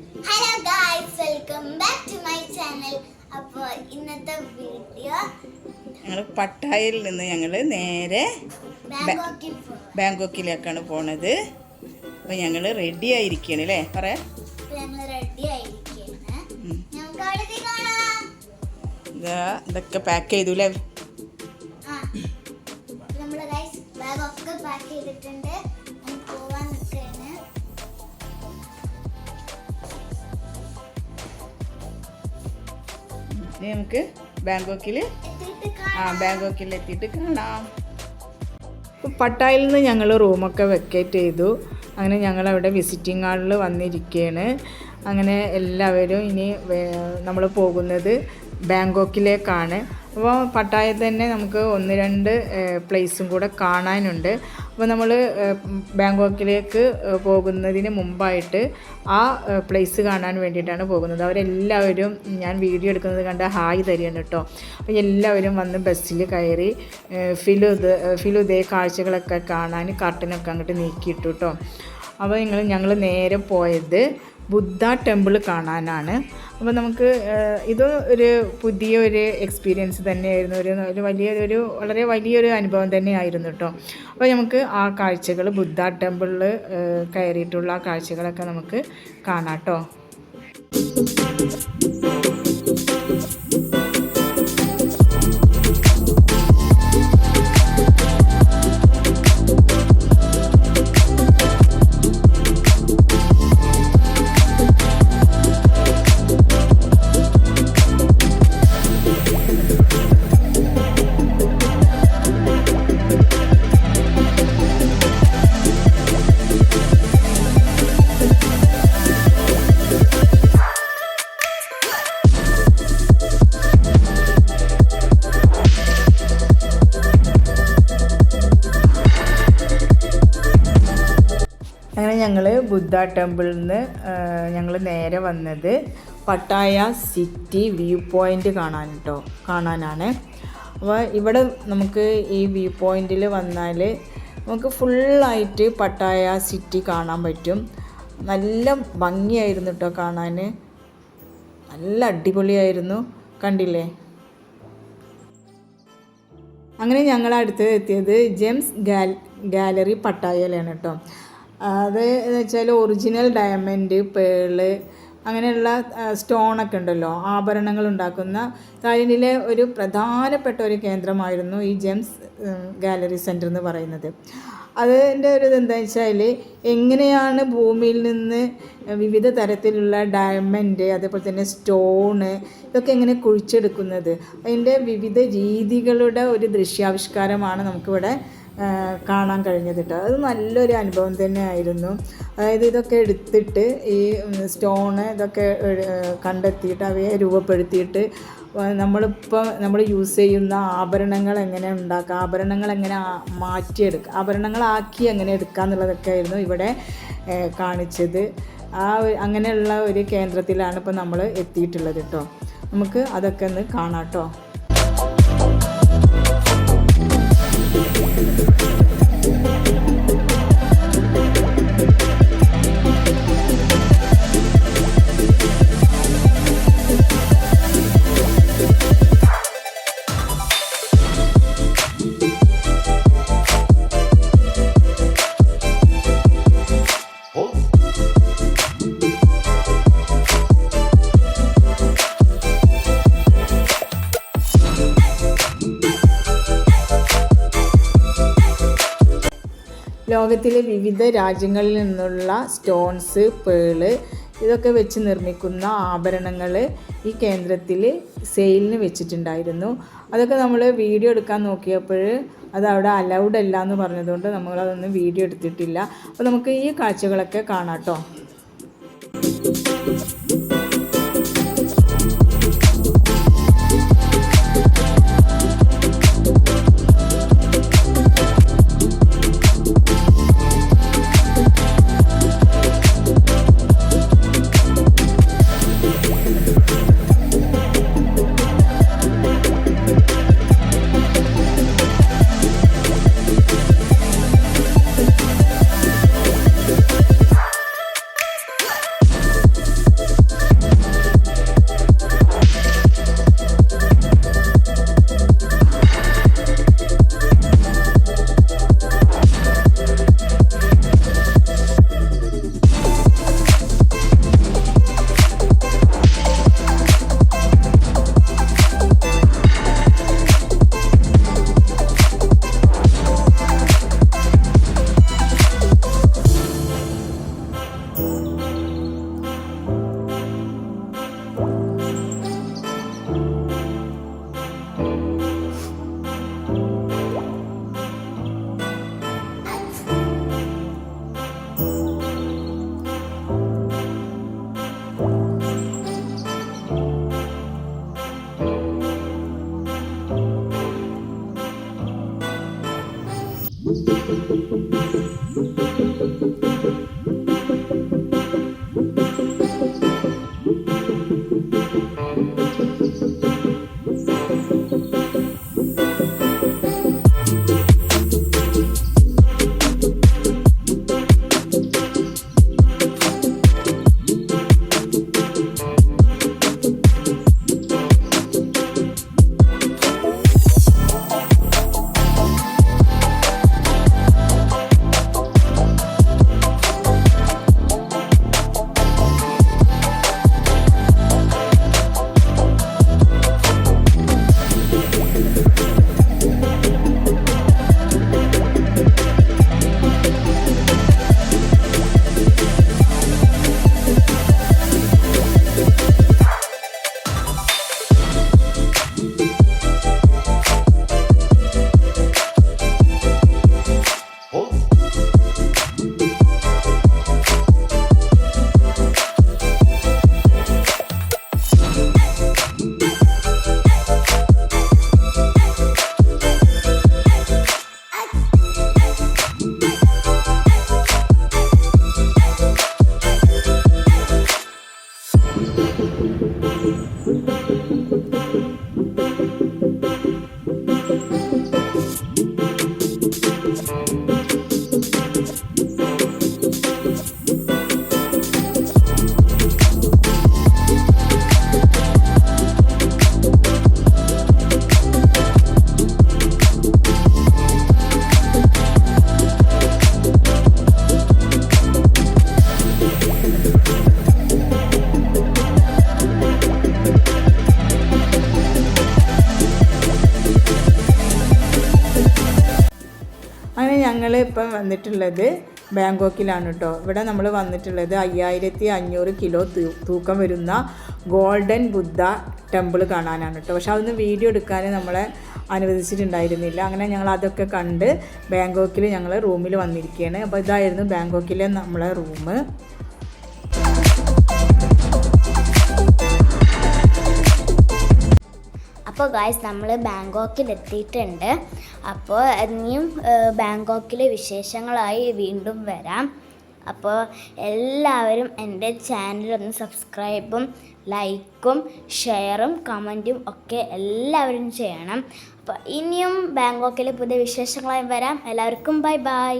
Hello guys welcome back to my channel അപ്പോൾ ഇന്നത്തെ video ഞങ്ങൾ പട്ടായയിൽ നിന്ന് ഞങ്ങൾ നേരെ ബാങ്കോക്കിലേക്കാണ് പോണത്. അപ്പോൾ ഞങ്ങൾ റെഡി ആയിരിക്കുകയാണ് അല്ലേ പറയാം ആയിരിക്കണം ഇതൊക്കെ പാക്ക് ചെയ്തു അല്ലേ ഇനി നമുക്ക് ബാങ്കോക്കിൽ ആ ബാങ്കോക്കിൽ എത്തിയിട്ട് കാണാം. പട്ടായിൽ നിന്ന് ഞങ്ങൾ റൂമൊക്കെ വെക്കേറ്റ് ചെയ്തു. അങ്ങനെ ഞങ്ങളവിടെ വിസിറ്റിംഗ് ഹാളിൽ വന്നിരിക്കുകയാണ്. അങ്ങനെ എല്ലാവരും ഇനി നമ്മൾ പോകുന്നത് ബാങ്കോക്കിലേക്കാണ്. അപ്പോൾ പട്ടായ തന്നെ നമുക്ക് ഒന്ന് രണ്ട് പ്ലേസും കൂടെ കാണാനുണ്ട്. അപ്പോൾ നമ്മൾ ബാങ്കോക്കിലേക്ക് പോകുന്നതിന് മുമ്പായിട്ട് ആ പ്ലേസ് കാണാൻ വേണ്ടിയിട്ടാണ് പോകുന്നത്. അവരെല്ലാവരും ഞാൻ വീഡിയോ എടുക്കുന്നത് കണ്ട് ഹായ് തരികയാണ് കേട്ടോ. അപ്പോൾ എല്ലാവരും വന്ന് ബസ്സിൽ കയറി ഫിലുത് ഫിലുദ് കാഴ്ചകളൊക്കെ കാണാൻ കർട്ടനൊക്കെ അങ്ങോട്ട് നീക്കിയിട്ടു കേട്ടോ. അപ്പോൾ നിങ്ങൾ ഞങ്ങൾ നേരെ പോയത് ബുദ്ധ ടെമ്പിൾ കാണാനാണ്. അപ്പോൾ നമുക്ക് ഇത് ഒരു പുതിയ ഒരു എക്സ്പീരിയൻസ് തന്നെയായിരുന്നു. ഒരു ഒരു വലിയൊരു വളരെ വലിയൊരു അനുഭവം തന്നെയായിരുന്നു കേട്ടോ. അപ്പോൾ നമുക്ക് ആ കാഴ്ചകൾ ബുദ്ധ ടെമ്പിളിൽ കയറിയിട്ടുള്ള ആ കാഴ്ചകളൊക്കെ നമുക്ക് കാണാം കേട്ടോ. ഞങ്ങൾ ബുദ്ധ ടെമ്പിളിൽ നിന്ന് ഞങ്ങൾ നേരെ വന്നത് പട്ടായ സിറ്റി വ്യൂ പോയിന്റ് കാണാൻ കേട്ടോ കാണാനാണ്. അപ്പോൾ ഇവിടെ നമുക്ക് ഈ വ്യൂ പോയിന്റിൽ വന്നാൽ നമുക്ക് ഫുള്ളായിട്ട് പട്ടായ സിറ്റി കാണാൻ പറ്റും. നല്ല ഭംഗിയായിരുന്നു കേട്ടോ കാണാൻ നല്ല അടിപൊളിയായിരുന്നു കണ്ടില്ലേ? അങ്ങനെ ഞങ്ങൾ അടുത്ത് എത്തിയത് ജെംസ് ഗാൽ ഗാലറി പട്ടായയിലാണ് കേട്ടോ അത് എന്ന് വെച്ചാൽ ഒറിജിനൽ ഡയമണ്ട് പേൾ അങ്ങനെയുള്ള സ്റ്റോണൊക്കെ ഉണ്ടല്ലോ. ആഭരണങ്ങൾ ഉണ്ടാക്കുന്ന തായ്ലൻഡിലെ ഒരു പ്രധാനപ്പെട്ട ഒരു കേന്ദ്രമായിരുന്നു ഈ ജെംസ് ഗാലറി സെന്റർ എന്ന് പറയുന്നത്. അതിന്റെ ഒരു ഇതെന്താ വെച്ചാൽ എങ്ങനെയാണ് ഭൂമിയിൽ നിന്ന് വിവിധ തരത്തിലുള്ള ഡയമണ്ട് അതേപോലെ തന്നെ സ്റ്റോണ് ഇതൊക്കെ എങ്ങനെ കുഴിച്ചെടുക്കുന്നത്? അതിന്റെ വിവിധ രീതികളുടെ ഒരു ദൃശ്യാവിഷ്കാരമാണ് നമുക്കിവിടെ കാണാൻ കഴിഞ്ഞത് കേട്ടോ അത് നല്ലൊരു അനുഭവം തന്നെയായിരുന്നു. അതായത് ഇതൊക്കെ എടുത്തിട്ട് ഈ സ്റ്റോണ് ഇതൊക്കെ കണ്ടെത്തിയിട്ട് അവയെ രൂപപ്പെടുത്തിയിട്ട് നമ്മളിപ്പോൾ നമ്മൾ യൂസ് ചെയ്യുന്ന ആഭരണങ്ങൾ എങ്ങനെ ഉണ്ടാക്കുക ആഭരണങ്ങൾ എങ്ങനെ മാറ്റിയെടുക്കുക ആഭരണങ്ങളാക്കി എങ്ങനെ എടുക്കുക എന്നുള്ളതൊക്കെ ആയിരുന്നു ഇവിടെ കാണിച്ചത്. ആ അങ്ങനെയുള്ള ഒരു കേന്ദ്രത്തിലാണ് ഇപ്പോൾ നമ്മൾ എത്തിയിട്ടുള്ളത് കേട്ടോ നമുക്ക് അതൊക്കെ ഒന്ന് കാണാം കേട്ടോ Thank you. ലോകത്തിലെ വിവിധ രാജ്യങ്ങളിൽ നിന്നുള്ള സ്റ്റോൺസ് പേൾ ഇതൊക്കെ വെച്ച് നിർമ്മിക്കുന്ന ആഭരണങ്ങൾ ഈ കേന്ദ്രത്തിൽ സെയിലിന് വെച്ചിട്ടുണ്ടായിരുന്നു. അതൊക്കെ നമ്മൾ വീഡിയോ എടുക്കാൻ നോക്കിയപ്പോൾ അത് അവിടെ അലൗഡ് അല്ല എന്ന് പറഞ്ഞതുകൊണ്ട് നമ്മളതൊന്നും വീഡിയോ എടുത്തിട്ടില്ല. അപ്പോൾ നമുക്ക് ഈ കാഴ്ചകളൊക്കെ കാണാം കേട്ടോ ഇപ്പം വന്നിട്ടുള്ളത് ബാങ്കോക്കിലാണ് കേട്ടോ ഇവിടെ നമ്മൾ വന്നിട്ടുള്ളത് അയ്യായിരത്തി അഞ്ഞൂറ് കിലോ തൂക്കം വരുന്ന ഗോൾഡൻ ബുദ്ധ ടെമ്പിൾ കാണാനാണ് കേട്ടോ പക്ഷെ അതൊന്നും വീഡിയോ എടുക്കാൻ നമ്മളെ അനുവദിച്ചിട്ടുണ്ടായിരുന്നില്ല. അങ്ങനെ ഞങ്ങൾ അതൊക്കെ കണ്ട് ബാങ്കോക്കിൽ ഞങ്ങൾ റൂമിൽ വന്നിരിക്കുകയാണ് അപ്പോൾ ഇതായിരുന്നു ബാങ്കോക്കിലെ നമ്മളെ റൂം അപ്പോൾ ഗായ്സ് നമ്മൾ ബാങ്കോക്കിൽ എത്തിയിട്ടുണ്ട്. അപ്പോൾ ഇനിയും ബാങ്കോക്കിലെ വിശേഷങ്ങളായി വീണ്ടും വരാം. അപ്പോൾ എല്ലാവരും എന്റെ ചാനലൊന്ന് സബ്സ്ക്രൈബും ലൈക്കും ഷെയറും കമന്റും ഒക്കെ എല്ലാവരും ചെയ്യണം. അപ്പോൾ ഇനിയും ബാങ്കോക്കിലെ പുതിയ വിശേഷങ്ങളായി വരാം. എല്ലാവർക്കും ബൈ ബൈ